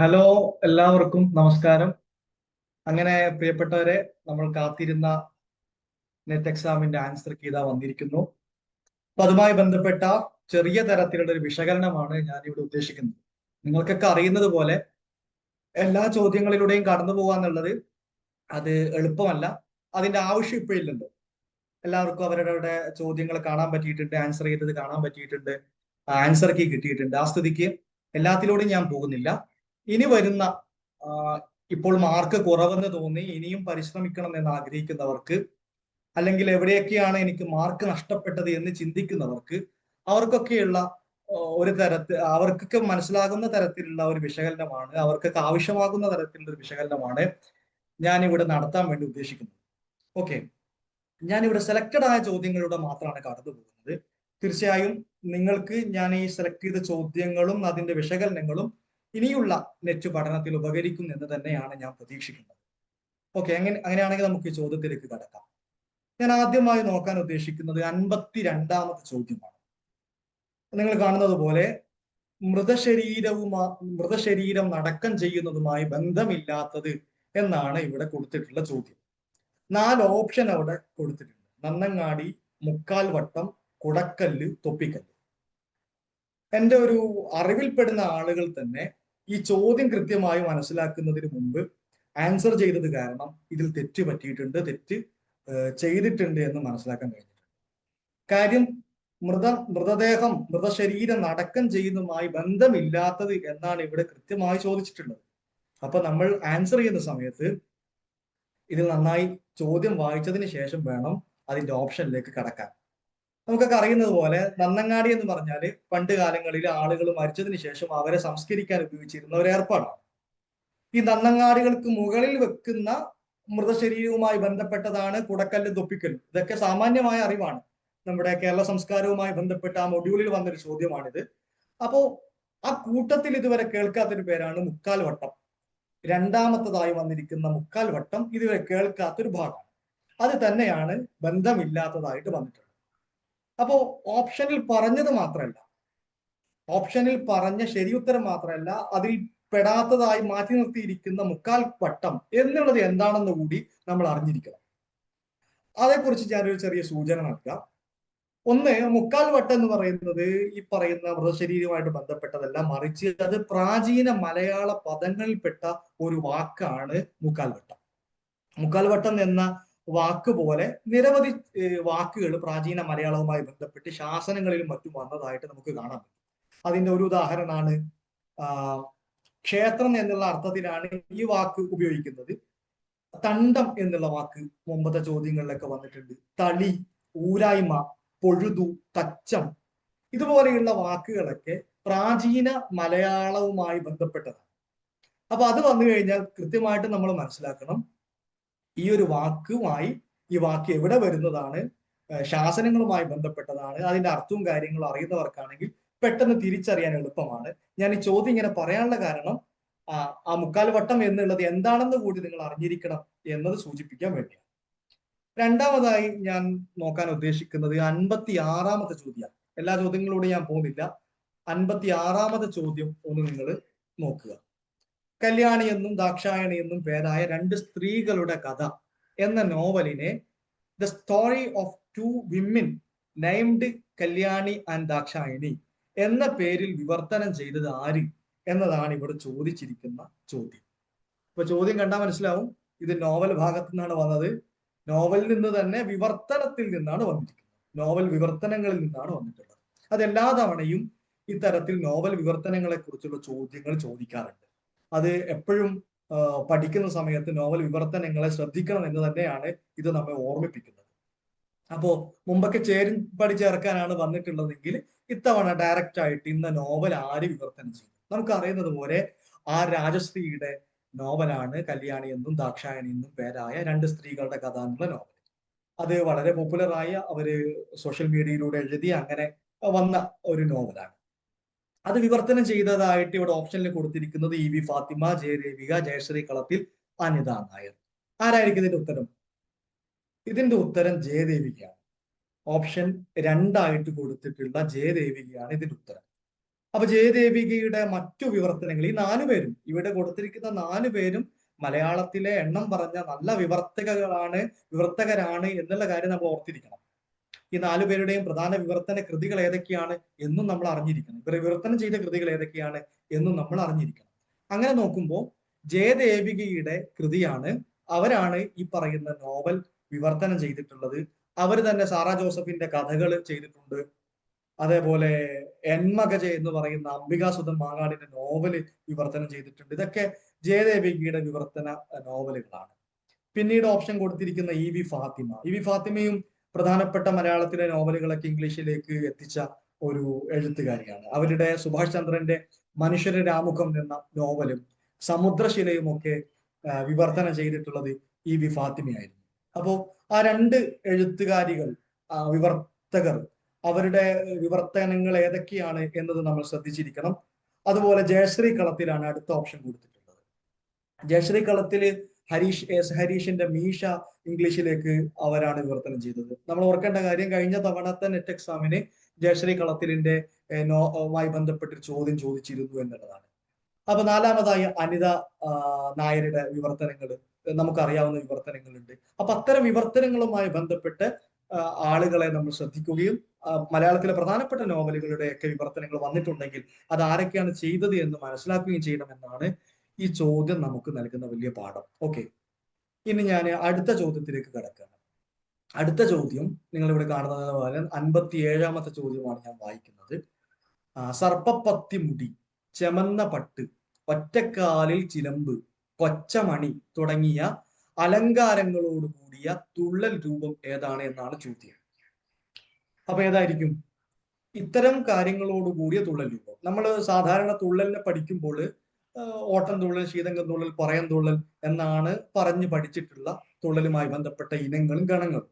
Hello എല്ലാവർക്കും നമസ്കാരം. അങ്ങനെ പ്രിയപ്പെട്ടവരെ നമ്മൾ കാത്തിരുന്ന നെറ്റ് എക്സാമിന്റെ ആൻസർ കീ ഇതാ വന്നിരിക്കുന്നു. അപ്പൊ അതുമായി ബന്ധപ്പെട്ട ചെറിയ തരത്തിലുള്ള ഒരു വിശകലനമാണ് ഞാൻ ഇവിടെ ഉദ്ദേശിക്കുന്നത്. നിങ്ങൾക്കൊക്കെ അറിയുന്നത് പോലെ എല്ലാ ചോദ്യങ്ങളിലൂടെയും കടന്നു പോകാന്നുള്ളത് അത് എളുപ്പമല്ല. അതിന്റെ ആവശ്യം ഇപ്പോഴില്ലല്ലോ എല്ലാവർക്കും അവരുടെ ചോദ്യങ്ങൾ കാണാൻ പറ്റിയിട്ടുണ്ട് ആൻസർ ചെയ്തത് കാണാൻ പറ്റിയിട്ടുണ്ട് ആൻസർ കീ കിട്ടിയിട്ടുണ്ട്. ആ സ്ഥിതിക്ക് എല്ലാത്തിലൂടെയും ഞാൻ പോകുന്നില്ല. ഇനി വരുന്ന ഇപ്പോൾ മാർക്ക് കുറവെന്ന് തോന്നി ഇനിയും പരിശ്രമിക്കണം എന്ന് ആഗ്രഹിക്കുന്നവർക്ക് അല്ലെങ്കിൽ എവിടെയൊക്കെയാണ് എനിക്ക് മാർക്ക് നഷ്ടപ്പെട്ടത് എന്ന് ചിന്തിക്കുന്നവർക്ക് അവർക്കൊക്കെയുള്ള ഒരു തരത്തിൽ അവർക്കൊക്കെ മനസ്സിലാകുന്ന തരത്തിലുള്ള ഒരു വിശകലനമാണ് അവർക്കൊക്കെ ആവശ്യമാകുന്ന തരത്തിലുള്ള ഒരു വിശകലനമാണ് ഞാൻ ഇവിടെ നടത്താൻ വേണ്ടി ഉദ്ദേശിക്കുന്നത്. ഓക്കെ. ഞാൻ ഇവിടെ സെലക്റ്റഡ് ആയ ചോദ്യങ്ങളിലൂടെ മാത്രമാണ് കടന്നു പോകുന്നത്. തീർച്ചയായും നിങ്ങൾക്ക് ഞാൻ ഈ സെലക്ട് ചെയ്ത ചോദ്യങ്ങളും അതിന്റെ വിശകലനങ്ങളും ഇനിയുള്ള നെറ്റ് പഠനത്തിൽ ഉപകരിക്കും എന്ന് തന്നെയാണ് ഞാൻ പ്രതീക്ഷിക്കുന്നത്. ഓക്കെ അങ്ങനെ അങ്ങനെയാണെങ്കിൽ നമുക്ക് ചോദ്യത്തിലേക്ക് കടക്കാം. ഞാൻ ആദ്യമായി നോക്കാൻ ഉദ്ദേശിക്കുന്നത് അൻപത്തി രണ്ടാമത്തെ ചോദ്യമാണ്. നിങ്ങൾ കാണുന്നത് പോലെ മൃതശരീരവുമാ മൃതശരീരം നടക്കം ചെയ്യുന്നതുമായി ബന്ധമില്ലാത്തത് എന്നാണ് ഇവിടെ കൊടുത്തിട്ടുള്ള ചോദ്യം. നാല് ഓപ്ഷൻ അവിടെ കൊടുത്തിട്ടുണ്ട്. നന്നങ്ങാടി മുക്കാൽ വട്ടം കുടക്കല്ല് തൊപ്പിക്കല്ല്. എന്റെ ഒരു അറിവിൽപ്പെടുന്ന ആളുകൾ തന്നെ ഈ ചോദ്യം കൃത്യമായി മനസ്സിലാക്കുന്നതിന് മുമ്പ് ആൻസർ ചെയ്തത് കാരണം ഇതിൽ തെറ്റ് പറ്റിയിട്ടുണ്ട് തെറ്റ് ചെയ്തിട്ടുണ്ട് എന്ന് മനസ്സിലാക്കാൻ കഴിഞ്ഞിട്ടുണ്ട്. കാര്യം മൃത മൃതദേഹം മൃതശരീരം നടക്കം ചെയ്യുന്നതുമായി ബന്ധമില്ലാത്തത് എന്നാണ് ഇവിടെ കൃത്യമായി ചോദിച്ചിട്ടുള്ളത്. അപ്പൊ നമ്മൾ ആൻസർ ചെയ്യുന്ന സമയത്ത് ഇതിൽ നന്നായി ചോദ്യം വായിച്ചതിന് ശേഷം വേണം അതിന്റെ ഓപ്ഷനിലേക്ക് കടക്കാൻ. നമുക്കൊക്കെ അറിയുന്നത് പോലെ നന്നങ്ങാടി എന്ന് പറഞ്ഞാൽ പണ്ട് കാലങ്ങളിൽ ആളുകൾ മരിച്ചതിന് ശേഷം അവരെ സംസ്കരിക്കാൻ ഉപയോഗിച്ചിരുന്ന ഒരു ഏർപ്പാടാണ്. ഈ നന്നങ്ങാടികൾക്ക് മുകളിൽ വെക്കുന്ന മൃതശരീരവുമായി ബന്ധപ്പെട്ടതാണ് കുടക്കല്ല് തൊപ്പിക്കൽ ഇതൊക്കെ സാമാന്യമായ അറിവാണ്. നമ്മുടെ കേരള സംസ്കാരവുമായി ബന്ധപ്പെട്ട ആ മൊഡ്യൂളിൽ വന്നൊരു ചോദ്യമാണിത്. അപ്പോ ആ കൂട്ടത്തിൽ ഇതുവരെ കേൾക്കാത്തൊരു പേരാണ് മുക്കാൽ വട്ടം. രണ്ടാമത്തതായി വന്നിരിക്കുന്ന മുക്കാൽ വട്ടം ഇതുവരെ കേൾക്കാത്തൊരു ഭാഗം. അത് തന്നെയാണ് ബന്ധമില്ലാത്തതായിട്ട് വന്നിട്ടുള്ളത്. അപ്പോ ഓപ്ഷനിൽ പറഞ്ഞത് മാത്രമല്ല ഓപ്ഷനിൽ പറഞ്ഞ ശരിയുത്തരം മാത്രമല്ല അതിൽ പെടാത്തതായി മാറ്റി നിർത്തിയിരിക്കുന്ന മുക്കാൽ വട്ടം എന്നുള്ളത് എന്താണെന്ന് കൂടി നമ്മൾ അറിഞ്ഞിരിക്കണം. അതേക്കുറിച്ച് ഞാനൊരു ചെറിയ സൂചന നൽകാം. ഒന്ന് മുക്കാൽ വട്ടം എന്ന് പറയുന്നത് ഈ പറയുന്ന മൃതശരീരവുമായിട്ട് ബന്ധപ്പെട്ടതല്ല മറിച്ച് അത് പ്രാചീന മലയാള പദങ്ങളിൽപ്പെട്ട ഒരു വാക്കാണ് മുക്കാൽ വട്ടം. മുക്കാൽ വട്ടം എന്ന വാക്ക് പോലെ നിരവധി വാക്കുകൾ പ്രാചീന മലയാളവുമായി ബന്ധപ്പെട്ട് ശാസനങ്ങളിലും മറ്റും വന്നതായിട്ട് നമുക്ക് കാണാൻ പറ്റും. അതിന്റെ ഒരു ഉദാഹരണമാണ് ക്ഷേത്രം എന്നുള്ള അർത്ഥത്തിലാണ് ഈ വാക്ക് ഉപയോഗിക്കുന്നത്. തണ്ടം എന്നുള്ള വാക്ക് മുമ്പത്തെ ചോദ്യങ്ങളിലൊക്കെ വന്നിട്ടുണ്ട്. തളി ഊരായ്മ പൊഴുതു തച്ചം ഇതുപോലെയുള്ള വാക്കുകളൊക്കെ പ്രാചീന മലയാളവുമായി ബന്ധപ്പെട്ടതാണ്. അപ്പൊ അത് വന്നു കഴിഞ്ഞാൽ കൃത്യമായിട്ട് നമ്മൾ മനസ്സിലാക്കണം ഈ ഒരു വാക്കുമായി ഈ വാക്ക് എവിടെ വരുന്നതാണ്? ശാസനങ്ങളുമായി ബന്ധപ്പെട്ടതാണ്. അതിന്റെ അർത്ഥവും കാര്യങ്ങളും അറിയുന്നവർക്കാണെങ്കിൽ പെട്ടെന്ന് തിരിച്ചറിയാൻ എളുപ്പമാണ്. ഞാൻ ഈ ചോദ്യം ഇങ്ങനെ പറയാനുള്ള കാരണം ആ മുക്കാൽ വട്ടം എന്നുള്ളത് എന്താണെന്ന് കൂടി നിങ്ങൾ അറിഞ്ഞിരിക്കണം എന്നത് സൂചിപ്പിക്കാൻ വേണ്ടിയാണ്. രണ്ടാമതായി ഞാൻ നോക്കാൻ ഉദ്ദേശിക്കുന്നത് അൻപത്തി ആറാമത്തെ ചോദ്യമാണ്. എല്ലാ ചോദ്യങ്ങളിലൂടെ ഞാൻ പോകുന്നില്ല. അൻപത്തി ആറാമത്തെ ചോദ്യം ഒന്ന് നിങ്ങൾ നോക്കുക. കല്യാണി എന്നും ദാക്ഷായണി എന്നും പേരായ രണ്ട് സ്ത്രീകളുടെ കഥ എന്ന നോവലിനെ the story of two women named Kalyani and Dakshayani എന്ന പേരിൽ വിവർത്തനം ചെയ്തത് ആര് എന്നതാണ് ഇവിടെ ചോദിച്ചിരിക്കുന്ന ചോദ്യം. ഇപ്പൊ ചോദ്യം കണ്ടാൽ മനസ്സിലാവും. ഇത് നോവൽ ഭാഗത്തു നിന്നാണ് വന്നത്. നോവലിൽ നിന്ന് തന്നെ വിവർത്തനത്തിൽ നിന്നാണ് വന്നിരിക്കുന്നത്. നോവൽ വിവർത്തനങ്ങളിൽ നിന്നാണ് വന്നിട്ടുള്ളത്. അതെല്ലാ തവണയും ഇത്തരത്തിൽ നോവൽ വിവർത്തനങ്ങളെ കുറിച്ചുള്ള ചോദ്യങ്ങൾ ചോദിക്കാറുണ്ട്. അത് എപ്പോഴും പഠിക്കുന്ന സമയത്ത് നോവൽ വിവർത്തനങ്ങളെ ശ്രദ്ധിക്കണം എന്ന് തന്നെയാണ് ഇത് നമ്മെ ഓർമ്മിപ്പിക്കുന്നത്. അപ്പോ മുമ്പൊക്കെ ചേരും പടി ചേർക്കാനാണ് വന്നിട്ടുള്ളതെങ്കിൽ ഇത്തവണ ഡയറക്റ്റ് ആയിട്ട് ഇന്ന നോവൽ ആര് വിവർത്തനം ചെയ്യും നമുക്ക് അറിയുന്നത് പോലെ ആ രാജശ്രീയുടെ നോവലാണ് കല്യാണി എന്നും ദാക്ഷായണി എന്നും പേരായ രണ്ട് സ്ത്രീകളുടെ കഥ എന്നുള്ള നോവൽ. അത് വളരെ പോപ്പുലറായ അവർ സോഷ്യൽ മീഡിയയിലൂടെ എഴുതി അങ്ങനെ വന്ന ഒരു നോവലാണ്. അത് വിവർത്തനം ചെയ്തതായിട്ട് ഇവിടെ ഓപ്ഷനിൽ കൊടുത്തിരിക്കുന്നത് ഇ വി ഫാത്തിമ ജയരേവിക ജയശ്രീ കളത്തിൽ അനിത നായർ. ആരായിരിക്കും ഇതിന്റെ ഉത്തരം? ഇതിന്റെ ഉത്തരം ജയദേവികയാണ് ഓപ്ഷൻ രണ്ടായിട്ട് കൊടുത്തിട്ടുള്ള ജയദേവികയാണ് ഇതിന്റെ ഉത്തരം. അപ്പൊ ജയദേവികയുടെ മറ്റു വിവർത്തനങ്ങൾ ഈ നാലു പേരും ഇവിടെ കൊടുത്തിരിക്കുന്ന നാലു പേരും മലയാളത്തിലെ എണ്ണം പറഞ്ഞ നല്ല വിവർത്തകകളാണ് വിവർത്തകരാണ് എന്നുള്ള കാര്യം നമ്മൾ ഓർത്തിരിക്കണം. ഈ നാലു പേരുടെയും പ്രധാന വിവർത്തന കൃതികൾ ഏതൊക്കെയാണ് എന്നും നമ്മൾ അറിഞ്ഞിരിക്കണം. ഇവർ വിവർത്തനം ചെയ്ത കൃതികൾ ഏതൊക്കെയാണ് എന്നും നമ്മൾ അറിഞ്ഞിരിക്കണം. അങ്ങനെ നോക്കുമ്പോൾ ജയദേവികയുടെ കൃതിയാണ് അവരാണ് ഈ പറയുന്ന നോവൽ വിവർത്തനം ചെയ്തിട്ടുള്ളത്. അവർ തന്നെ സാറാ ജോസഫിന്റെ കഥകൾ ചെയ്തിട്ടുണ്ട്. അതേപോലെ എൻമകജ എന്ന് പറയുന്ന അംബികാസുധം മാങ്ങാടിന്റെ നോവൽ വിവർത്തനം ചെയ്തിട്ടുണ്ട്. ഇതൊക്കെ ജയദേവികയുടെ വിവർത്തന നോവലുകളാണ്. പിന്നീട് ഓപ്ഷൻ കൊടുത്തിരിക്കുന്ന E V Fathima. E V ഫാത്തിമയും പ്രധാനപ്പെട്ട മലയാളത്തിലെ നോവലുകളൊക്കെ ഇംഗ്ലീഷിലേക്ക് എത്തിച്ച ഒരു എഴുത്തുകാരിയാണ്. അവരുടെ സുഭാഷ് ചന്ദ്രന്റെ മനുഷ്യര രാമുഖം എന്ന നോവലും സമുദ്രശിലയും ഒക്കെ വിവർത്തനം ചെയ്തിട്ടുള്ളത് ഇ വി ഫാത്തിമയായിരുന്നു. അപ്പോ ആ രണ്ട് എഴുത്തുകാരികൾ വിവർത്തകർ അവരുടെ വിവർത്തനങ്ങൾ ഏതൊക്കെയാണ് എന്നത് നമ്മൾ ശ്രദ്ധിച്ചിരിക്കണം. അതുപോലെ ജയശ്രീ കളത്തിലാണ് അടുത്ത ഓപ്ഷൻ കൊടുത്തിട്ടുള്ളത്. ജയശ്രീ കളത്തിൽ ഹരീഷ് എസ് ഹരീഷിന്റെ മീഷ ഇംഗ്ലീഷിലേക്ക് അവരാണ് വിവർത്തനം ചെയ്തത്. നമ്മൾ ഓർക്കേണ്ട കാര്യം കഴിഞ്ഞ തവണത്തെ നെറ്റ് എക്സാമിന് ജയശ്രീ കളത്തിലിന്റെ നോമായി ബന്ധപ്പെട്ടൊരു ചോദ്യം ചോദിച്ചിരുന്നു എന്നുള്ളതാണ്. അപ്പൊ നാലാമതായി അനിത നായരുടെ വിവർത്തനങ്ങൾ നമുക്കറിയാവുന്ന വിവർത്തനങ്ങളുണ്ട്. അപ്പൊ അത്തരം വിവർത്തനങ്ങളുമായി ബന്ധപ്പെട്ട് ആളുകളെ നമ്മൾ ശ്രദ്ധിക്കുകയും മലയാളത്തിലെ പ്രധാനപ്പെട്ട നോവലുകളുടെ ഒക്കെ വിവർത്തനങ്ങൾ വന്നിട്ടുണ്ടെങ്കിൽ അത് ആരൊക്കെയാണ് ചെയ്തത് എന്ന് മനസ്സിലാക്കുകയും ചെയ്യണമെന്നാണ് ഈ ചോദ്യം നമുക്ക് നൽകുന്ന വലിയ പാഠം. ഓക്കെ ഇനി ഞാൻ അടുത്ത ചോദ്യത്തിലേക്ക് കിടക്കുകയാണ്. അടുത്ത ചോദ്യം നിങ്ങൾ ഇവിടെ കാണുന്നത് പോലെ അൻപത്തി ഏഴാമത്തെ ചോദ്യമാണ് ഞാൻ വായിക്കുന്നത്. സർപ്പപ്പത്തി മുടി ചെമന്ന പട്ട് ഒറ്റക്കാലിൽ ചിലമ്പ് കൊച്ചമണി തുടങ്ങിയ അലങ്കാരങ്ങളോട് കൂടിയ തുള്ളൽ രൂപം ഏതാണ് എന്നാണ് ചോദ്യം. അപ്പൊ ഏതായിരിക്കും? ഇത്തരം കാര്യങ്ങളോട് കൂടിയ തുള്ളൽ രൂപം. നമ്മൾ സാധാരണ തുള്ളലിനെ പഠിക്കുമ്പോൾ ഓട്ടം തുള്ളൽ ശീതങ്കം തുള്ളൽ പറയം തുള്ളൽ എന്നാണ് പറഞ്ഞു പഠിച്ചിട്ടുള്ള തുള്ളലുമായി ബന്ധപ്പെട്ട ഇനങ്ങളും ഗണങ്ങളും.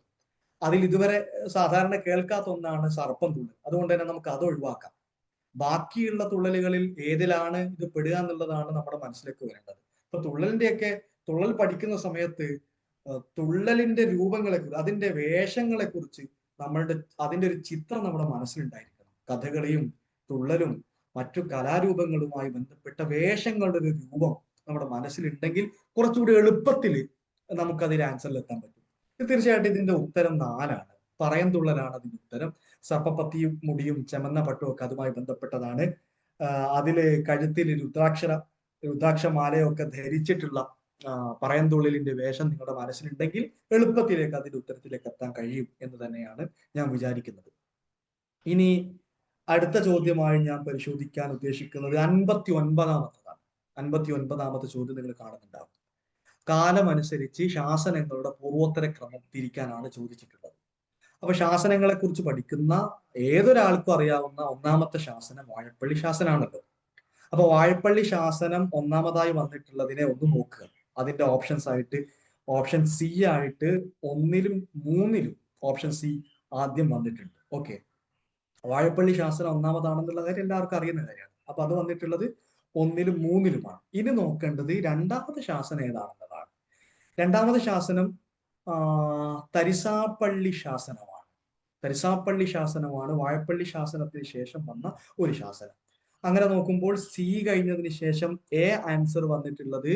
അതിൽ ഇതുവരെ സാധാരണ കേൾക്കാത്ത ഒന്നാണ് സർപ്പം തുള്ളൽ. അതുകൊണ്ട് തന്നെ നമുക്ക് അത് ഒഴിവാക്കാം. ബാക്കിയുള്ള തുള്ളലുകളിൽ ഏതിലാണ് ഇത് പെടുക എന്നുള്ളതാണ് നമ്മുടെ മനസ്സിലേക്ക് വരേണ്ടത്. ഇപ്പൊ തുള്ളലിന്റെയൊക്കെ തുള്ളൽ പഠിക്കുന്ന സമയത്ത് തുള്ളലിന്റെ രൂപങ്ങളെ കുറിച്ച് അതിന്റെ വേഷങ്ങളെ കുറിച്ച് നമ്മളുടെ അതിന്റെ ഒരു ചിത്രം നമ്മുടെ മനസ്സിലുണ്ടായിരിക്കണം. കഥകളിയും തുള്ളലും മറ്റു കലാരൂപങ്ങളുമായി ബന്ധപ്പെട്ട വേഷങ്ങളുടെ ഒരു രൂപം നമ്മുടെ മനസ്സിലുണ്ടെങ്കിൽ കുറച്ചുകൂടി എളുപ്പത്തിൽ നമുക്കതിൽ ആൻസറിൽ എത്താൻ പറ്റും. തീർച്ചയായിട്ടും ഇതിന്റെ ഉത്തരം നാലാണ്. പറയം തുള്ളലാണ് അതിന്റെ ഉത്തരം. സർപ്പപ്പത്തിയും മുടിയും ചെമന്ന പട്ടും ഒക്കെ അതുമായി ബന്ധപ്പെട്ടതാണ്. അതിൽ കഴുത്തിൽ രുദ്രാക്ഷര രുദ്രാക്ഷമാലയൊക്കെ ധരിച്ചിട്ടുള്ള പറയന്തുള്ളിലിന്റെ വേഷം നിങ്ങളുടെ മനസ്സിലുണ്ടെങ്കിൽ എളുപ്പത്തിലേക്ക് അതിന്റെ ഉത്തരത്തിലേക്ക് എത്താൻ കഴിയും എന്ന് തന്നെയാണ് ഞാൻ വിചാരിക്കുന്നത്. ഇനി അടുത്ത ചോദ്യമായി ഞാൻ പരിശോധിക്കാൻ ഉദ്ദേശിക്കുന്നത് അൻപത്തി ഒൻപതാമത്തതാണ് അൻപത്തി ഒൻപതാമത്തെ ചോദ്യം നിങ്ങൾ കാണുന്നുണ്ടാവും. കാലമനുസരിച്ച് ശാസനങ്ങളുടെ പൂർവോത്തര ക്രമം തിരിക്കാനാണ് ചോദിച്ചിട്ടുള്ളത്. അപ്പൊ ശാസനങ്ങളെ കുറിച്ച് പഠിക്കുന്ന ഏതൊരാൾക്കും അറിയാവുന്ന ഒന്നാമത്തെ ശാസനം വാഴപ്പള്ളി ശാസനാണല്ലോ. അപ്പൊ വാഴപ്പള്ളി ശാസനം ഒന്നാമതായി വന്നിട്ടുള്ളതിനെ ഒന്ന് നോക്കുക. അതിന്റെ ഓപ്ഷൻസ് ആയിട്ട് ഓപ്ഷൻ സി ആയിട്ട് ഒന്നിലും മൂന്നിലും ഓപ്ഷൻ സി ആദ്യം വന്നിട്ടുണ്ട്. ഓക്കെ വാഴപ്പള്ളി ശാസ്ത്രം ഒന്നാമതാണെന്നുള്ള കാര്യം എല്ലാവർക്കും അറിയുന്ന കാര്യമാണ്. അപ്പൊ അത് വന്നിട്ടുള്ളത് ഒന്നിലും മൂന്നിലുമാണ്. ഇനി നോക്കേണ്ടത് രണ്ടാമത്തെ ശാസനം ഏതാണെന്നതാണ്. രണ്ടാമത്തെ ശാസനം തരിസാപ്പള്ളി ശാസനമാണ്. തരിസാപ്പള്ളി ശാസനമാണ് വാഴപ്പള്ളി ശാസനത്തിന് ശേഷം വന്ന ഒരു ശാസനം. അങ്ങനെ നോക്കുമ്പോൾ സി കഴിഞ്ഞതിന് ശേഷം എ ആൻസർ വന്നിട്ടുള്ളത്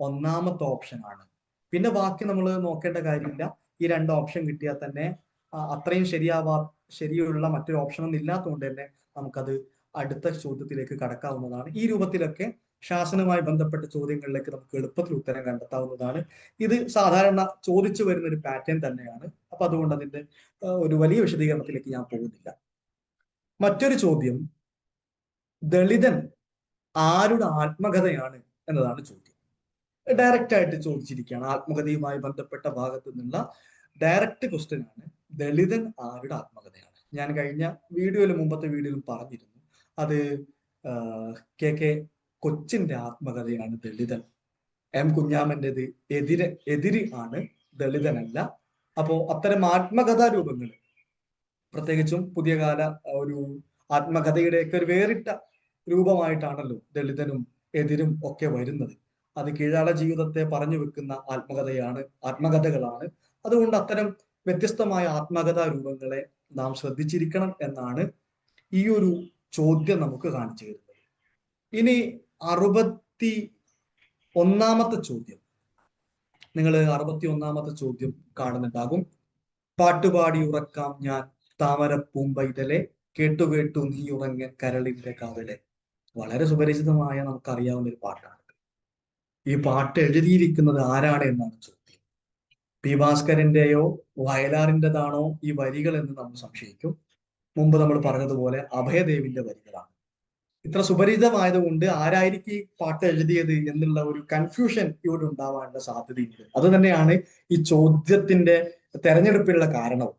ഒന്നാമത്തെ ഓപ്ഷൻ ആണ് പിന്നെ ബാക്കി നമ്മൾ നോക്കേണ്ട കാര്യമില്ല. ഈ രണ്ട് ഓപ്ഷൻ കിട്ടിയാൽ തന്നെ അത്രയും ശരിയാവാ ശരിയുള്ള മറ്റൊരു ഓപ്ഷൻ ഒന്നും ഇല്ലാത്തതുകൊണ്ട് തന്നെ നമുക്കത് അടുത്ത ചോദ്യത്തിലേക്ക് കടക്കാവുന്നതാണ്. ഈ രൂപത്തിലൊക്കെ ശാസനവുമായി ബന്ധപ്പെട്ട ചോദ്യങ്ങളിലേക്ക് നമുക്ക് എളുപ്പത്തിൽ ഉത്തരം കണ്ടെത്താവുന്നതാണ്. ഇത് സാധാരണ ചോദിച്ചു വരുന്ന ഒരു പാറ്റേൺ തന്നെയാണ്. അപ്പൊ അതുകൊണ്ട് അതിന്റെ ഒരു വലിയ വിശദീകരണത്തിലേക്ക് ഞാൻ പോകുന്നില്ല. മറ്റൊരു ചോദ്യം ദളിതൻ ആരുടെ ആത്മകഥയാണ് എന്നതാണ് ചോദ്യം. ഡയറക്റ്റ് ആയിട്ട് ചോദിച്ചിരിക്കുകയാണ്. ആത്മകഥയുമായി ബന്ധപ്പെട്ട ഭാഗത്തു നിന്നുള്ള ഡയറക്റ്റ് ക്വസ്റ്റ്യൻ ആണ്. ദളിതൻ ആരുടെ ആത്മകഥയാണ്? ഞാൻ കഴിഞ്ഞ വീഡിയോയിലും മുമ്പത്തെ വീഡിയോയിലും പറഞ്ഞിരുന്നു. അത് കെ കെ കൊച്ചിന്റെ ആത്മകഥയാണ് ദളിതൻ. എം കുഞ്ഞാമന്റെത് എതിരെ എതിരി ആണ് ദളിതനല്ല. അപ്പോ അത്തരം ആത്മകഥാ രൂപങ്ങൾ പ്രത്യേകിച്ചും പുതിയ കാല ഒരു ആത്മകഥയുടെയൊക്കെ ഒരു വേറിട്ട രൂപമായിട്ടാണല്ലോ ദളിതനും എതിരും ഒക്കെ വരുന്നത്. അത് കീഴാള ജീവിതത്തെ പറഞ്ഞു വെക്കുന്ന ആത്മകഥയാണ് ആത്മകഥകളാണ്. അതുകൊണ്ട് അത്തരം വ്യത്യസ്തമായ ആത്മകഥാ രൂപങ്ങളെ നാം ശ്രദ്ധിച്ചിരിക്കണം എന്നാണ് ഈ ഒരു ചോദ്യം നമുക്ക് കാണിച്ചു തരുന്നത്. ഇനി അറുപത്തി ഒന്നാമത്തെ ചോദ്യം. നിങ്ങൾ അറുപത്തി ഒന്നാമത്തെ ചോദ്യം കാണുന്നുണ്ടാകും. പാട്ടുപാടി ഉറക്കാം ഞാൻ താമര താമരപ്പൂമ്പൈതലെ കേട്ടു കേട്ടു നീ ഉറങ്ങൻ കരളിന്റെ കാവലെ. വളരെ സുപരിചിതമായ നമുക്കറിയാവുന്ന ഒരു പാട്ടാണ് ഈ പാട്ട് എഴുതിയിരിക്കുന്നത് ആരാണ് എന്നാണ് ചോദ്യം. പി ഭാസ്കരന്റെയോ വയലാറിന്റെതാണോ ഈ വരികൾ എന്ന് നമ്മൾ സംശയിക്കും. മുമ്പ് നമ്മൾ പറഞ്ഞതുപോലെ അഭയദേവിന്റെ വരികളാണ്. ഇത്ര സുപരിചിതമായതുകൊണ്ട് ആരായിരിക്കും ഈ പാട്ട് എഴുതിയത് എന്നുള്ള ഒരു കൺഫ്യൂഷൻ ഇവിടെ ഉണ്ടാവാനുള്ള സാധ്യതയുണ്ട്. അത് തന്നെയാണ് ഈ ചോദ്യത്തിന്റെ തെരഞ്ഞെടുപ്പിനുള്ള കാരണവും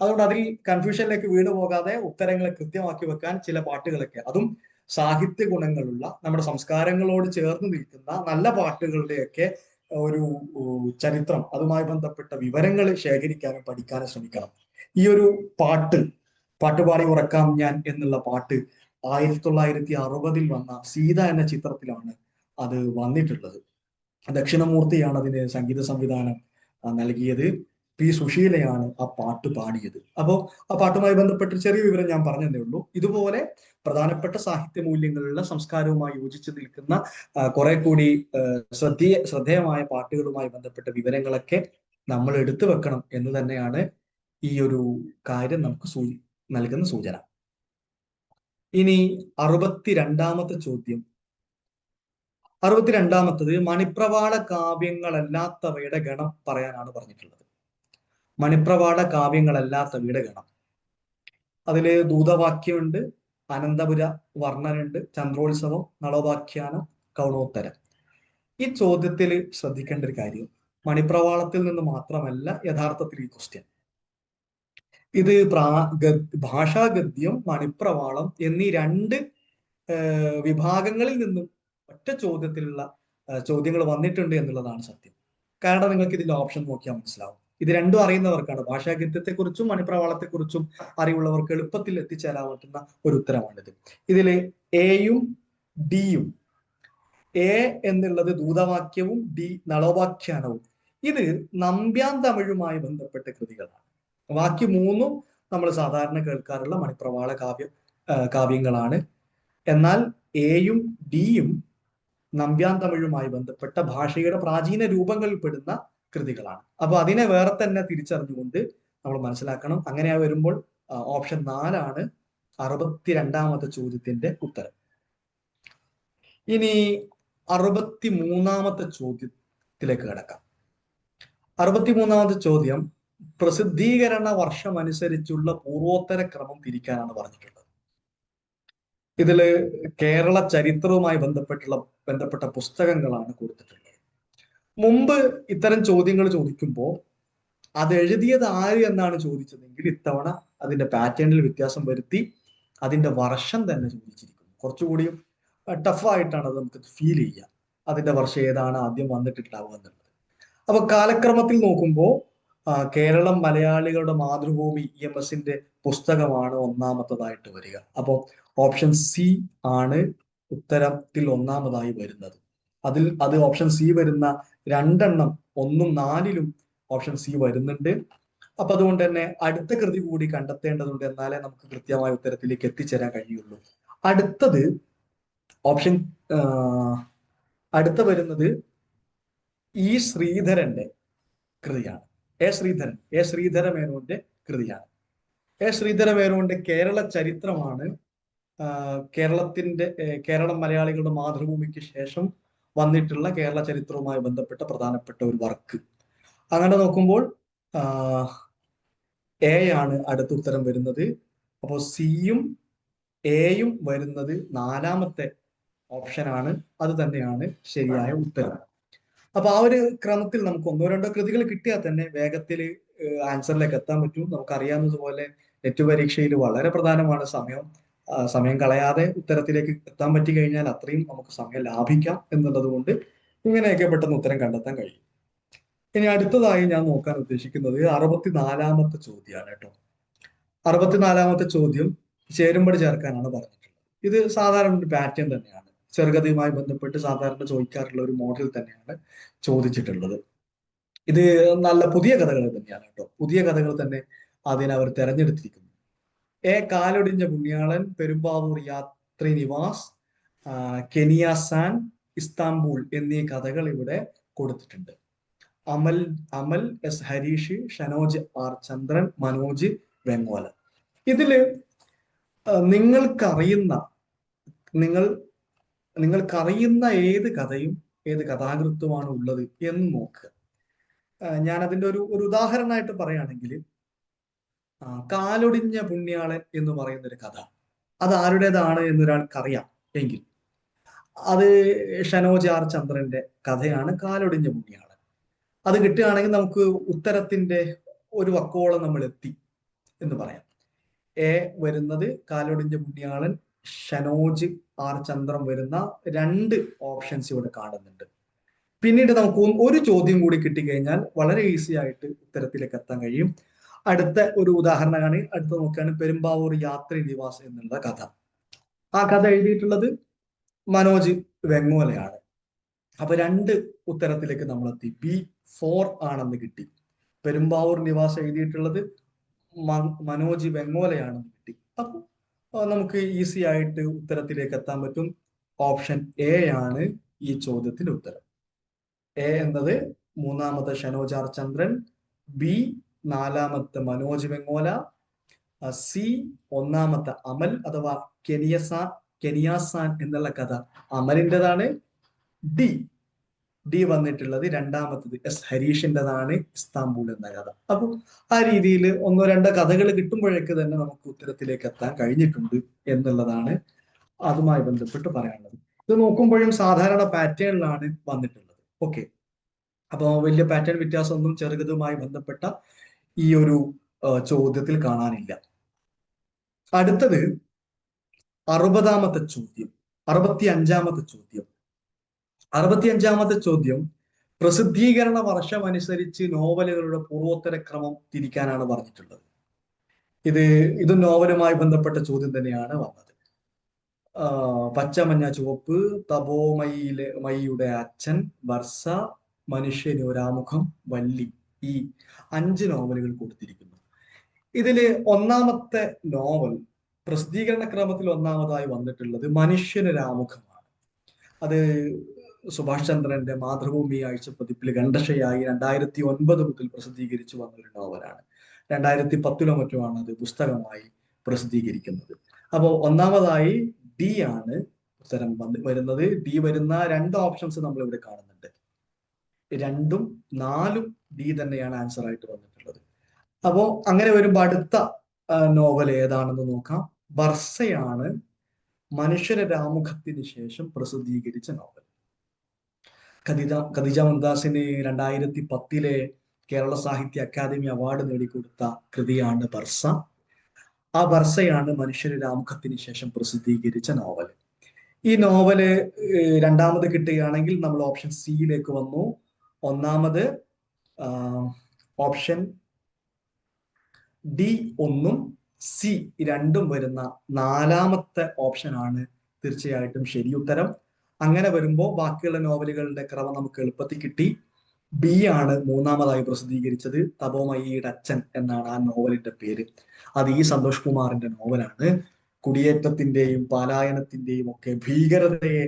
അതുകൊണ്ട് അതിൽ കൺഫ്യൂഷനിലേക്ക് വീട് പോകാതെ ഉത്തരങ്ങളെ കൃത്യമാക്കി വെക്കാൻ ചില പാട്ടുകളൊക്കെ. അതും സാഹിത്യ ഗുണങ്ങളുള്ള നമ്മുടെ സംസ്കാരങ്ങളോട് ചേർന്ന് നിൽക്കുന്ന നല്ല പാട്ടുകളുടെയൊക്കെ ഒരു ചരിത്രം അതുമായി ബന്ധപ്പെട്ട വിവരങ്ങൾ ശേഖരിക്കാനും പഠിക്കാനും ശ്രമിക്കണം. ഈ ഒരു പാട്ട് പാട്ടുപാടി ഉറക്കാം ഞാൻ എന്നുള്ള പാട്ട് ആയിരത്തി തൊള്ളായിരത്തി അറുപതിൽ വന്ന സീത എന്ന ചിത്രത്തിലാണ് അത് വന്നിട്ടുള്ളത്. ദക്ഷിണമൂർത്തിയാണ് അതിന് സംഗീത സംവിധാനം നൽകിയത്. പി സുശീലയാണ് ആ പാട്ട് പാടിയത്. അപ്പോൾ ആ പാട്ടുമായി ബന്ധപ്പെട്ട് ചെറിയ വിവരം ഞാൻ പറഞ്ഞതേ ഉള്ളൂ. ഇതുപോലെ പ്രധാനപ്പെട്ട സാഹിത്യ മൂല്യങ്ങളുള്ള സംസ്കാരവുമായി യോജിച്ചു നിൽക്കുന്ന കുറെ കൂടി ശ്രദ്ധേയ ശ്രദ്ധേയമായ പാട്ടുകളുമായി ബന്ധപ്പെട്ട വിവരങ്ങളൊക്കെ നമ്മൾ എടുത്തു വെക്കണം എന്ന് തന്നെയാണ് ഈ ഒരു കാര്യം നമുക്ക് സൂ നൽകുന്ന സൂചന. ഇനി അറുപത്തിരണ്ടാമത്തെ ചോദ്യം. അറുപത്തിരണ്ടാമത്തത് മണിപ്രവാള കാവ്യങ്ങളല്ലാത്തവയുടെ ഗണം പറയാനാണ് പറഞ്ഞിട്ടുള്ളത്. മണിപ്രവാള കാവ്യങ്ങളല്ലാത്തവയുടെ കാണാം അതിൽ ദൂതവാക്യമുണ്ട് അനന്തപുര വർണനുണ്ട് ചന്ദ്രോത്സവം നളവാഖ്യാനം കൗണോത്തരം. ഈ ചോദ്യത്തിൽ ശ്രദ്ധിക്കേണ്ട ഒരു കാര്യം മണിപ്രവാളത്തിൽ നിന്ന് മാത്രമല്ല യഥാർത്ഥത്തിൽ ഈ ക്വസ്റ്റ്യൻ ഇത് ഭാഷാഗദ്യം മണിപ്രവാളം എന്നീ രണ്ട് വിഭാഗങ്ങളിൽ നിന്നും ഒറ്റ ചോദ്യത്തിലുള്ള ചോദ്യങ്ങൾ വന്നിട്ടുണ്ട് എന്നുള്ളതാണ് സത്യം. കാരണം നിങ്ങൾക്ക് ഇതിന്റെ ഓപ്ഷൻ നോക്കിയാൽ മനസ്സിലാവും. ഇത് രണ്ടും അറിയുന്നവർക്കാണ്. ഭാഷാഗദ്യത്തെക്കുറിച്ചും മണിപ്രവാളത്തെക്കുറിച്ചും അറിവുള്ളവർക്ക് എളുപ്പത്തിൽ എത്തിച്ചേരാൻ പറ്റുന്ന ഒരു ഉത്തരമാണിത്. ഇതിൽ എയും ഡിയും എ എന്നുള്ളത് ദൂതവാക്യവും ഡി നളോപാഖ്യാനവും ഇത് നമ്പ്യാൻ തമിഴുമായി ബന്ധപ്പെട്ട കൃതികളാണ്. ബാക്കി മൂന്നും നമ്മൾ സാധാരണ കേൾക്കാറുള്ള മണിപ്രവാള കാവ്യ കാവ്യങ്ങളാണ്. എന്നാൽ എയും ഡിയും നമ്പ്യാൻ തമിഴുമായി ബന്ധപ്പെട്ട ഭാഷയുടെ പ്രാചീന രൂപങ്ങളിൽ പെടുന്ന കൃതികളാണ്. അപ്പൊ അതിനെ വേറെ തന്നെ തിരിച്ചറിഞ്ഞുകൊണ്ട് നമ്മൾ മനസ്സിലാക്കണം. അങ്ങനെ വരുമ്പോൾ ഓപ്ഷൻ നാലാണ് അറുപത്തിരണ്ടാമത്തെ ചോദ്യത്തിന്റെ ഉത്തരം. ഇനി അറുപത്തി മൂന്നാമത്തെ ചോദ്യത്തിലേക്ക് കിടക്കാം. അറുപത്തി മൂന്നാമത്തെ ചോദ്യം പ്രസിദ്ധീകരണ വർഷം അനുസരിച്ചുള്ള പൂർവോത്തര ക്രമം തിരിക്കാനാണ് പറഞ്ഞിട്ടുള്ളത്. ഇതിൽ കേരള ചരിത്രവുമായി ബന്ധപ്പെട്ടുള്ള ബന്ധപ്പെട്ട പുസ്തകങ്ങളാണ് കൊടുത്തിട്ടുള്ളത്. മുമ്പ് ഇത്തരം ചോദ്യങ്ങൾ ചോദിക്കുമ്പോൾ അത് എഴുതിയത് ആര് എന്നാണ് ചോദിച്ചതെങ്കിൽ ഇത്തവണ അതിന്റെ പാറ്റേണിൽ വ്യത്യാസം വരുത്തി അതിന്റെ വർഷം തന്നെ ചോദിച്ചിരിക്കുന്നു. കുറച്ചുകൂടി ടഫായിട്ടാണ് അത് നമുക്ക് ഫീൽ ചെയ്യുക അതിന്റെ വർഷം ഏതാണ് ആദ്യം വന്നിട്ടുണ്ടാവുക എന്നുള്ളത്. അപ്പൊ കാലക്രമത്തിൽ നോക്കുമ്പോൾ കേരളം മലയാളികളുടെ മാതൃഭൂമി ഇ എം എസിന്റെ പുസ്തകമാണ് ഒന്നാമത്തതായിട്ട് വരിക. അപ്പോൾ ഓപ്ഷൻ സി ആണ് ഉത്തരത്തിൽ ഒന്നാമതായി വരുന്നത്. അതിൽ അത് ഓപ്ഷൻ സി വരുന്ന രണ്ടെണ്ണം ഒന്നും നാലിലും ഓപ്ഷൻ സി വരുന്നുണ്ട്. അപ്പൊ അതുകൊണ്ട് തന്നെ അടുത്ത കൃതി കൂടി കണ്ടെത്തേണ്ടതുണ്ട് എന്നാലേ നമുക്ക് കൃത്യമായ ഉത്തരത്തിലേക്ക് എത്തിച്ചേരാൻ കഴിയുള്ളൂ. അടുത്തത് ഓപ്ഷൻ അടുത്ത വരുന്നത് ഇ ശ്രീധരന്റെ കൃതിയാണ്. എ ശ്രീധരൻ എ ശ്രീധര മേനോന്റെ കൃതിയാണ്. എ ശ്രീധര മേനോന്റെ കേരള ചരിത്രമാണ് കേരളത്തിന്റെ കേരളം മലയാളികളുടെ മാതൃഭൂമിക്ക് ശേഷം വന്നിട്ടുള്ള കേരള ചരിത്രവുമായി ബന്ധപ്പെട്ട പ്രധാനപ്പെട്ട ഒരു വർക്ക്. അങ്ങനെ നോക്കുമ്പോൾ എ ആണ് അടുത്ത ഉത്തരം വരുന്നത്. അപ്പോൾ സിയും എയും വരുന്നത് നാലാമത്തെ ഓപ്ഷനാണ് അത് തന്നെയാണ് ശരിയായ ഉത്തരം. അപ്പൊ ആ ഒരു ക്രമത്തിൽ നമുക്ക് ഒന്നോ രണ്ടോ കൃതികൾ കിട്ടിയാൽ തന്നെ വേഗത്തിൽ ആൻസറിലേക്ക് എത്താൻ പറ്റും. നമുക്കറിയാവുന്നതുപോലെ നെറ്റ് പരീക്ഷയിൽ വളരെ പ്രധാനമാണ് സമയം. സമയം കളയാതെ ഉത്തരത്തിലേക്ക് എത്താൻ പറ്റി കഴിഞ്ഞാൽ അത്രയും നമുക്ക് സമയം ലാഭിക്കാം എന്നുള്ളത് കൊണ്ട് ഇങ്ങനെയൊക്കെ പെട്ടെന്ന് ഉത്തരം കണ്ടെത്താൻ കഴിയും. ഇനി അടുത്തതായി ഞാൻ നോക്കാൻ ഉദ്ദേശിക്കുന്നത് അറുപത്തിനാലാമത്തെ ചോദ്യമാണ് കേട്ടോ. അറുപത്തിനാലാമത്തെ ചോദ്യം ചേരുമ്പടി ചേർക്കാനാണ് പറഞ്ഞിട്ടുള്ളത്. ഇത് സാധാരണ ഒരു പാറ്റേൺ തന്നെയാണ്. ചെറുകഥയുമായി ബന്ധപ്പെട്ട് സാധാരണ ചോദിക്കാറുള്ള ഒരു മോഡൽ തന്നെയാണ് ചോദിച്ചിട്ടുള്ളത്. ഇത് നല്ല പുതിയ കഥകൾ തന്നെയാണ് കേട്ടോ. പുതിയ കഥകൾ തന്നെ അതിനവർ അവർ തെരഞ്ഞെടുത്തിരിക്കുന്നു. എ കാലൊടിഞ്ഞ പുണ്യാളൻ പെരുമ്പാവൂർ യാത്രി നിവാസ് കെനിയാസാൻ ഇസ്താംബൂൾ എന്നീ കഥകൾ ഇവിടെ കൊടുത്തിട്ടുണ്ട്. Amal Amal S Harish Shanoj R Chandran Manoj Vengola. ഇതിൽ നിങ്ങൾക്കറിയുന്ന നിങ്ങൾ നിങ്ങൾക്കറിയുന്ന ഏത് കഥയും ഏത് കഥാകൃത്വമാണ് ഉള്ളത് എന്ന് നോക്കുക. ഞാൻ അതിന്റെ ഒരു ഒരു ഉദാഹരണമായിട്ട് പറയുകയാണെങ്കിൽ കാലൊടിഞ്ഞ പുണ്യാളൻ എന്ന് പറയുന്ന ഒരു കഥ. അത് ആരുടേതാണ് എന്നൊരാൾക്കറിയാം എങ്കിൽ. അത് ഷനോജാർ ചന്ദ്രന്റെ കഥയാണ് കാലൊടിഞ്ഞ പുണ്യാളൻ. അത് കിട്ടുകയാണെങ്കിൽ നമുക്ക് ഉത്തരത്തിന്റെ ഒരു വക്കോളം നമ്മൾ എത്തി എന്ന് പറയാം. എ വരുന്നത് കാലൊടിഞ്ഞ പുണ്യാളൻ ഷനോജ് ആർ ചന്ദ്രൻ വരുന്ന രണ്ട് ഓപ്ഷൻസ് ഇവിടെ കാണുന്നുണ്ട്. പിന്നീട് നമുക്ക് ഒരു ചോദ്യം കൂടി കിട്ടിക്കഴിഞ്ഞാൽ വളരെ ഈസി ആയിട്ട് ഉത്തരത്തിലേക്ക് എത്താൻ കഴിയും. അടുത്ത ഒരു ഉദാഹരണമാണ് അടുത്ത നോക്കുകയാണ് പെരുമ്പാവൂർ യാത്രി നിവാസ് എന്നുള്ള കഥ. ആ കഥ എഴുതിയിട്ടുള്ളത് മനോജ് വെങ്ങോലയാണ് അപ്പൊ രണ്ട് ഉത്തരത്തിലേക്ക് നമ്മൾ എത്തി ബി ഫോർ ആണെന്ന് കിട്ടി. പെരുമ്പാവൂർ നിവാസ് എഴുതിയിട്ടുള്ളത് മനോജ് വെങ്ങോലയാണെന്ന് കിട്ടി. അപ്പൊ നമുക്ക് ഈസി ആയിട്ട് ഉത്തരത്തിലേക്ക് എത്താൻ പറ്റും. ഓപ്ഷൻ എ ആണ് ഈ ചോദ്യത്തിന്റെ ഉത്തരം. എ എന്നത് മൂന്നാമത്തെ ഷനോജാർ ചന്ദ്രൻ ബി നാലാമത്തെ മനോജ് വെങ്ങോല സി ഒന്നാമത്തെ അമൽ അഥവാ കെനിയസ കെനിയാസാൻ എന്നുള്ള കഥ അമലിന്റെതാണ്. ഡി ഡി വന്നിട്ടുള്ളത് രണ്ടാമത്തത് എസ് ഹരീഷിന്റെതാണ് ഇസ്താംബൂൾ എന്ന കഥ. അപ്പൊ ആ രീതിയിൽ ഒന്നോ രണ്ടോ കഥകൾ കിട്ടുമ്പോഴേക്ക് തന്നെ നമുക്ക് ഉത്തരത്തിലേക്ക് എത്താൻ കഴിഞ്ഞിട്ടുണ്ട് എന്നുള്ളതാണ് അതുമായി ബന്ധപ്പെട്ട് പറയാനുള്ളത്. ഇത് നോക്കുമ്പോഴും സാധാരണ പാറ്റേണിലാണ് വന്നിട്ടുള്ളത്. ഓക്കെ. അപ്പോൾ വലിയ പാറ്റേൺ വ്യത്യാസമൊന്നും ചെറുകതുമായി ബന്ധപ്പെട്ട ഈ ഒരു ചോദ്യത്തിൽ കാണാനില്ല. അടുത്തത് അറുപതാമത്തെ ചോദ്യം അറുപത്തി അഞ്ചാമത്തെ ചോദ്യം. അറുപത്തി അഞ്ചാമത്തെ ചോദ്യം പ്രസിദ്ധീകരണ വർഷം അനുസരിച്ച് നോവലുകളുടെ പൂർവോത്തര ക്രമം തിരിക്കാനാണ് പറഞ്ഞിട്ടുള്ളത്. ഇത് ഇത് നോവലുമായി ബന്ധപ്പെട്ട ചോദ്യം തന്നെയാണ് വന്നത്. പച്ചമഞ്ഞ ചുവപ്പ് തപോമയിലെ മയിയുടെ അച്ഛൻ വർഷ മനുഷ്യനൊരാമുഖം വല്ലി ഈ അഞ്ച് നോവലുകൾ കൊടുത്തിരിക്കുന്നു. ഇതിൽ ഒന്നാമത്തെ നോവൽ പ്രസിദ്ധീകരണ ക്രമത്തിൽ ഒന്നാമതായി വന്നിട്ടുള്ളത് മനുഷ്യന് രാമുഖമാണ് അത് സുഭാഷ് ചന്ദ്രന്റെ മാതൃഭൂമി ആഴ്ച പതിപ്പിൽ ഖണ്ഡശയായി രണ്ടായിരത്തി ഒൻപത് മുതൽ പ്രസിദ്ധീകരിച്ചു വന്ന ഒരു നോവലാണ്. രണ്ടായിരത്തി പത്തിലോ മറ്റുമാണ് അത് പുസ്തകമായി പ്രസിദ്ധീകരിക്കുന്നത്. അപ്പോൾ ഒന്നാമതായി ഡി ആണ് ഉത്തരം വരുന്നത്. ഡി വരുന്ന രണ്ട് ഓപ്ഷൻസ് നമ്മൾ ഇവിടെ കാണുന്നുണ്ട്. രണ്ടും നാലും ഡി തന്നെയാണ് ആൻസർ ആയിട്ട് വന്നിട്ടുള്ളത്. അപ്പോ അങ്ങനെ വരുമ്പോ അടുത്ത നോവൽ ഏതാണെന്ന് നോക്കാം. ബർസയാണ് മനുഷ്യര രാമുഖത്തിന് ശേഷം പ്രസിദ്ധീകരിച്ച നോവൽ ഖദിജ ഖദിജ മുംതാസിന് രണ്ടായിരത്തി പത്തിലെ കേരള സാഹിത്യ അക്കാദമി അവാർഡ് നേടിക്കൊടുത്ത കൃതിയാണ് ബർസ ആ ബർസയാണ് മനുഷ്യരെ രാമുഖത്തിന് ശേഷം പ്രസിദ്ധീകരിച്ച നോവൽ ഈ നോവൽ രണ്ടാമത് കിട്ടുകയാണെങ്കിൽ നമ്മൾ ഓപ്ഷൻ സിയിലേക്ക് വന്നു. ഒന്നാമത് ഓപ്ഷൻ ഡി ഒന്നും സി രണ്ടും വരുന്ന നാലാമത്തെ ഓപ്ഷനാണ് തീർച്ചയായിട്ടും ശരി ഉത്തരം. അങ്ങനെ വരുമ്പോൾ ബാക്കിയുള്ള നോവലുകളുടെ ക്രമം നമുക്ക് എളുപ്പത്തിൽ കിട്ടി. ബി ആണ് മൂന്നാമതായി പ്രസിദ്ധീകരിച്ചത് തപോമയിയുടെ അച്ഛൻ എന്നാണ് ആ നോവലിന്റെ പേര്. അത് ഈ സന്തോഷ് കുമാറിന്റെ നോവലാണ്. കുടിയേറ്റത്തിന്റെയും പാലായനത്തിന്റെയും ഒക്കെ ഭീകരതയെ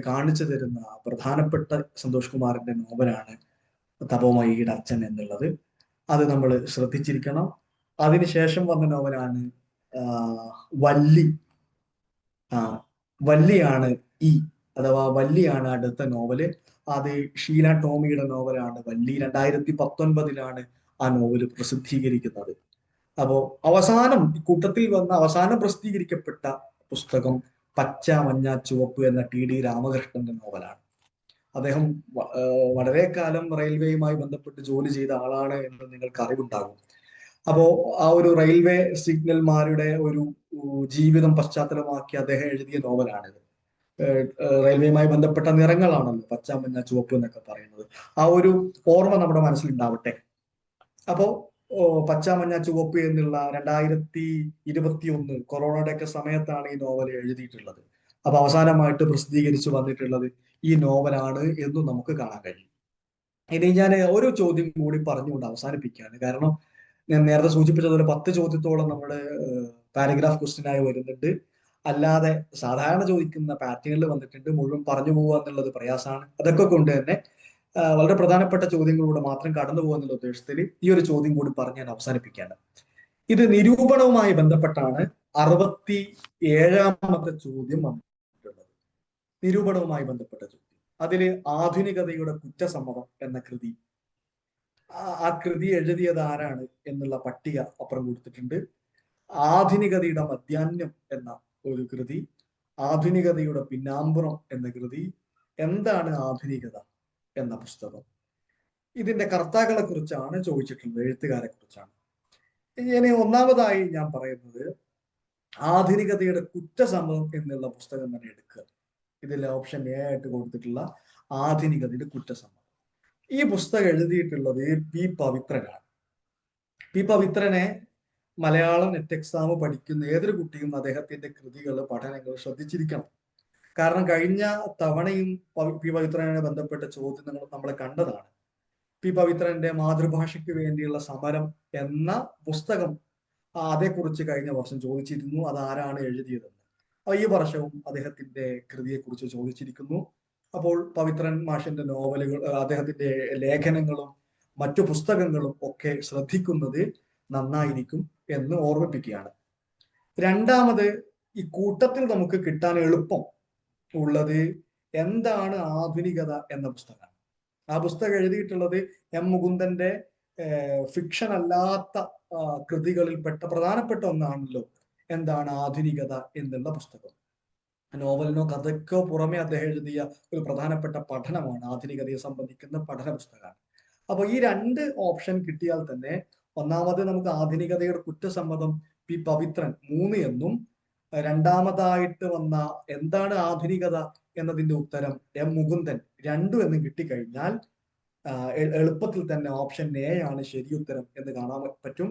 കാണിച്ചു തരുന്ന പ്രധാനപ്പെട്ട സന്തോഷ് കുമാറിന്റെ നോവലാണ് തപോമയിയുടെ അച്ഛൻ എന്നുള്ളത്. അത് നമ്മൾ ശ്രദ്ധിച്ചിരിക്കണം. അതിനുശേഷം വന്ന നോവലാണ് വല്ലി. ആ വല്ലിയാണ് ഈ അഥവാ വല്ലിയാണ് അടുത്ത നോവൽ. അത് ഷീല ടോമിയുടെ നോവലാണ് വല്ലി. രണ്ടായിരത്തി പത്തൊൻപതിലാണ് ആ നോവൽ പ്രസിദ്ധീകരിക്കുന്നത്. അപ്പോ അവസാനം കൂട്ടത്തിൽ വന്ന അവസാനം പ്രസിദ്ധീകരിക്കപ്പെട്ട പുസ്തകം പച്ച മഞ്ഞ ചുവപ്പ് എന്ന ടി ഡി രാമകൃഷ്ണന്റെ നോവലാണ്. അദ്ദേഹം വളരെ കാലം റെയിൽവേയുമായി ബന്ധപ്പെട്ട് ജോലി ചെയ്ത ആളാണ് എന്ന് നിങ്ങൾക്ക് അറിവുണ്ടാകും. അപ്പോ ആ ഒരു റെയിൽവേ സിഗ്നൽമാരുടെ ഒരു ജീവിതം പശ്ചാത്തലമാക്കി അദ്ദേഹം എഴുതിയ നോവലാണിത്. റെയിൽവേയുമായി ബന്ധപ്പെട്ട നിറങ്ങളാണല്ലോ പച്ച മഞ്ഞ ചുവപ്പ് എന്നൊക്കെ പറയുന്നത്. ആ ഒരു ഓർമ്മ നമ്മുടെ മനസ്സിലുണ്ടാവട്ടെ. അപ്പോ പച്ച മഞ്ഞ ചുവപ്പ് എന്നുള്ള രണ്ടായിരത്തി ഇരുപത്തി ഒന്ന് കൊറോണയുടെ ഒക്കെ സമയത്താണ് ഈ നോവൽ എഴുതിയിട്ടുള്ളത്. അപ്പൊ അവസാനമായിട്ട് പ്രസിദ്ധീകരിച്ചു വന്നിട്ടുള്ളത് ഈ നോവലാണ് എന്ന് നമുക്ക് കാണാൻ കഴിയും. ഇനി ഞാൻ ഒരു ചോദ്യം കൂടി പറഞ്ഞുകൊണ്ട് അവസാനിപ്പിക്കുകയാണ്. കാരണം ഞാൻ നേരത്തെ സൂചിപ്പിച്ചതുപോലെ പത്ത് ചോദ്യത്തോളം നമ്മുടെ പാരഗ്രാഫ് ക്വസ്റ്റ്യൻ ആയി വരുന്നുണ്ട്. അല്ലാതെ സാധാരണ ചോദിക്കുന്ന പാറ്റേണിൽ വന്നിട്ടുണ്ട്. മുഴുവൻ പറഞ്ഞു പോവുക എന്നുള്ളത് പ്രയാസമാണ്. അതൊക്കെ കൊണ്ട് തന്നെ വളരെ പ്രധാനപ്പെട്ട ചോദ്യങ്ങളിലൂടെ മാത്രം കടന്നു പോകുന്നുള്ള ഉദ്ദേശത്തിൽ ഈ ഒരു ചോദ്യം കൂടി പറഞ്ഞ് ഞാൻ അവസാനിപ്പിക്കുകയാണ്. ഇത് നിരൂപണവുമായി ബന്ധപ്പെട്ടാണ് അറുപത്തി ഏഴാമത്തെ ചോദ്യം വന്നിട്ടുള്ളത്. നിരൂപണവുമായി ബന്ധപ്പെട്ട ചോദ്യം. അതിൽ ആധുനികതയുടെ കുറ്റസമ്മതം എന്ന കൃതി. ആ- കൃതി എഴുതിയത് ആരാണ് എന്നുള്ള പട്ടിക അപ്പുറം കൊടുത്തിട്ടുണ്ട്. ആധുനികതയുടെ മധ്യാന്യം എന്ന ഒരു കൃതി ആധുനികതയുടെ പിന്നാമ്പുറം എന്ന കൃതി. എന്താണ് ആധുനികത? എന്ന പുസ്തകം. ഇതിന്റെ കർത്താക്കളെ കുറിച്ചാണ് ചോദിച്ചിട്ടുള്ളത് എഴുത്തുകാരെ കുറിച്ചാണ് ഇനി ഒന്നാമതായി ഞാൻ പറയുന്നത് ആധുനികതയുടെ കുറ്റസമ്മതം എന്നുള്ള പുസ്തകം തന്നെ എടുക്കുക. ഇതിൽ ഓപ്ഷൻ എ ആയിട്ട് കൊടുത്തിട്ടുള്ള ആധുനികതയുടെ കുറ്റസമ്മതം ഈ പുസ്തകം എഴുതിയിട്ടുള്ളത് പി പവിത്രനാണ്. പി പവിത്രനെ മലയാളം നെറ്റ് എക്സാം പഠിക്കുന്ന ഏതൊരു കുട്ടിയും അദ്ദേഹത്തിന്റെ കൃതികൾ പഠനങ്ങൾ ശ്രദ്ധിച്ചിരിക്കണം. കാരണം കഴിഞ്ഞ തവണയും പി പവിത്രനെ ബന്ധപ്പെട്ട ചോദ്യം നമ്മൾ കണ്ടതാണ്. പി പവിത്രന്റെ മാതൃഭാഷയ്ക്ക് വേണ്ടിയുള്ള സമരം എന്ന പുസ്തകം അതേക്കുറിച്ച് കഴിഞ്ഞ വർഷം ചോദിച്ചിരുന്നു. അത് ആരാണ് എഴുതിയതെന്ന്. അപ്പൊ ഈ വർഷവും അദ്ദേഹത്തിന്റെ കൃതിയെക്കുറിച്ച് ചോദിച്ചിരിക്കുന്നു. അപ്പോൾ പവിത്രൻ മാഷിന്റെ നോവലുകൾ അദ്ദേഹത്തിന്റെ ലേഖനങ്ങളും മറ്റു പുസ്തകങ്ങളും ഒക്കെ ശ്രദ്ധിക്കുന്നത് നന്നായിരിക്കും എന്ന് ഓർമ്മിപ്പിക്കുകയാണ്. രണ്ടാമത് ഈ കൂട്ടത്തിൽ നമുക്ക് കിട്ടാൻ എളുപ്പം ഉള്ളത് എന്താണ് ആധുനികത എന്ന പുസ്തകമാണ്. ആ പുസ്തകം എഴുതിയിട്ടുള്ളത് എം മുകുന്ദന്റെ ഫിക്ഷൻ അല്ലാത്ത കൃതികളിൽപ്പെട്ട പ്രധാനപ്പെട്ട ഒന്നാണല്ലോ എന്താണ് ആധുനികത എന്നുള്ള പുസ്തകം. നോവലിനോ കഥയ്ക്കോ പുറമെ അദ്ദേഹം എഴുതിയ ഒരു പ്രധാനപ്പെട്ട പഠനമാണ് ആധുനികതയെ സംബന്ധിക്കുന്ന പഠന പുസ്തകമാണ്. അപ്പൊ ഈ രണ്ട് ഓപ്ഷൻ കിട്ടിയാൽ തന്നെ ഒന്നാമത് നമുക്ക് ആധുനികതയുടെ കുറ്റസമ്മതം പി പവിത്രൻ മൂന്ന് എന്നും രണ്ടാമതായിട്ട് വന്ന എന്താണ് ആധുനികത എന്നതിന്റെ ഉത്തരം എം മുകുന്ദൻ. രണ്ടു എന്ന് കിട്ടിക്കഴിഞ്ഞാൽ എളുപ്പത്തിൽ തന്നെ ഓപ്ഷൻ എ ആണ് ശരി ഉത്തരം എന്ന് കാണാൻ പറ്റും.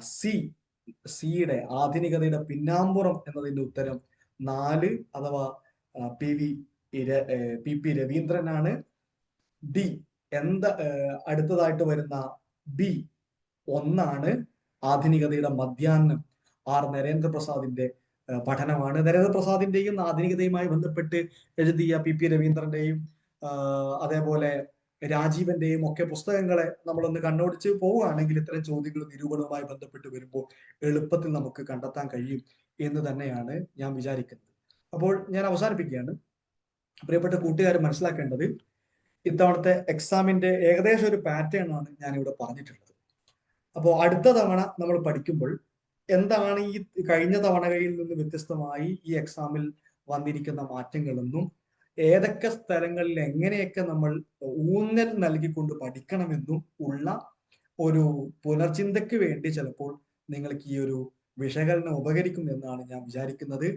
സി സിയുടെ ആധുനികതയുടെ പിന്നാമ്പുറം എന്നതിന്റെ ഉത്തരം നാല് അഥവാ പി വി പി പി രവീന്ദ്രനാണ് ഡി എന്ത അടുത്തതായിട്ട് വരുന്ന ബി ഒന്നാണ് ആധുനികതയുടെ മധ്യാഹ്നം. ആർ നരേന്ദ്രപ്രസാദിന്റെ പഠനമാണ്. നരേന്ദ്രപ്രസാദിന്റെയും ആധുനികതയുമായി ബന്ധപ്പെട്ട് എഴുതിയ പി പി രവീന്ദ്രന്റെയും അതേപോലെ രാജീവന്റെയും ഒക്കെ പുസ്തകങ്ങളെ നമ്മളൊന്ന് കണ്ണോടിച്ച് പോവുകയാണെങ്കിൽ ഇത്തരം ചോദ്യങ്ങളും നിരൂപണവുമായി ബന്ധപ്പെട്ട് വരുമ്പോൾ എളുപ്പത്തിൽ നമുക്ക് കണ്ടെത്താൻ കഴിയും എന്ന് തന്നെയാണ് ഞാൻ വിചാരിക്കുന്നത്. അപ്പോൾ ഞാൻ അവസാനിപ്പിക്കുകയാണ്. പ്രിയപ്പെട്ട കൂട്ടുകാർ മനസ്സിലാക്കേണ്ടത് ഇത്തവണത്തെ എക്സാമിന്റെ ഏകദേശം ഒരു പാറ്റേൺ ആണ് ഞാൻ ഇവിടെ പറഞ്ഞിട്ടുള്ളത്. അപ്പോൾ അടുത്ത തവണ നമ്മൾ പഠിക്കുമ്പോൾ എന്താണ് ഈ കഴിഞ്ഞ തവണകളിൽ നിന്ന് വ്യത്യസ്തമായി ഈ എക്സാമിൽ വന്നിരിക്കുന്ന മാറ്റങ്ങളെന്നും ഏതൊക്കെ സ്ഥലങ്ങളിൽ എങ്ങനെയൊക്കെ നമ്മൾ ഊന്നൽ നൽകിക്കൊണ്ട് പഠിക്കണമെന്നും ഉള്ള ഒരു പുനർചിന്തയ്ക്ക് വേണ്ടി ചിലപ്പോൾ നിങ്ങൾക്ക് ഈ ഒരു വിശകലനം ഉപകരിക്കും എന്നാണ് ഞാൻ വിചാരിക്കുന്നത്.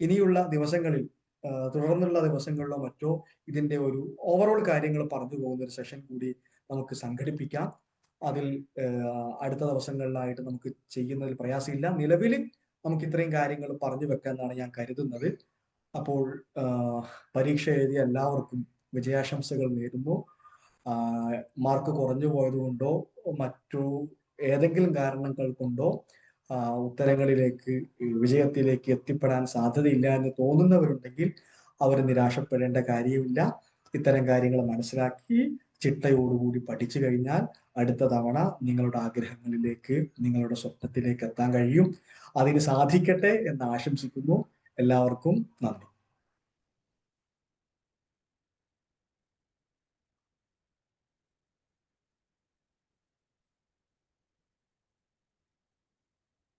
ഇനിയുള്ള ദിവസങ്ങളിൽ തുടർന്നുള്ള ദിവസങ്ങളിലോ മറ്റോ ഇതിന്റെ ഒരു ഓവറോൾ കാര്യങ്ങൾ പറഞ്ഞു പോകുന്ന ഒരു സെഷൻ കൂടി നമുക്ക് സംഘടിപ്പിക്കാം. അതിൽ അടുത്ത ദിവസങ്ങളിലായിട്ട് നമുക്ക് ചെയ്യുന്നതിൽ പ്രയാസമില്ല. നിലവിൽ നമുക്ക് ഇത്രയും കാര്യങ്ങൾ പറഞ്ഞു വെക്കാമെന്നാണ് ഞാൻ കരുതുന്നത്. അപ്പോൾ പരീക്ഷ എഴുതിയ എല്ലാവർക്കും വിജയാശംസകൾ നേരുന്നു. മാർക്ക് കുറഞ്ഞു പോയതുകൊണ്ടോ മറ്റു ഏതെങ്കിലും കാരണങ്ങൾ കൊണ്ടോ ഉത്തരങ്ങളിലേക്ക് വിജയത്തിലേക്ക് എത്തിപ്പെടാൻ സാധ്യതയില്ല എന്ന് തോന്നുന്നവരുണ്ടെങ്കിൽ അവർ നിരാശപ്പെടേണ്ട കാര്യമില്ല ഇത്തരം കാര്യങ്ങൾ മനസ്സിലാക്കി ചിട്ടയോടുകൂടി പഠിച്ചു കഴിഞ്ഞാൽ അടുത്ത തവണ നിങ്ങളുടെ ആഗ്രഹങ്ങളിലേക്ക് നിങ്ങളുടെ സ്വപ്നത്തിലേക്ക് എത്താൻ കഴിയും. അതിന് സാധിക്കട്ടെ എന്ന് ആശംസിക്കുന്നു. എല്ലാവർക്കും നന്ദി.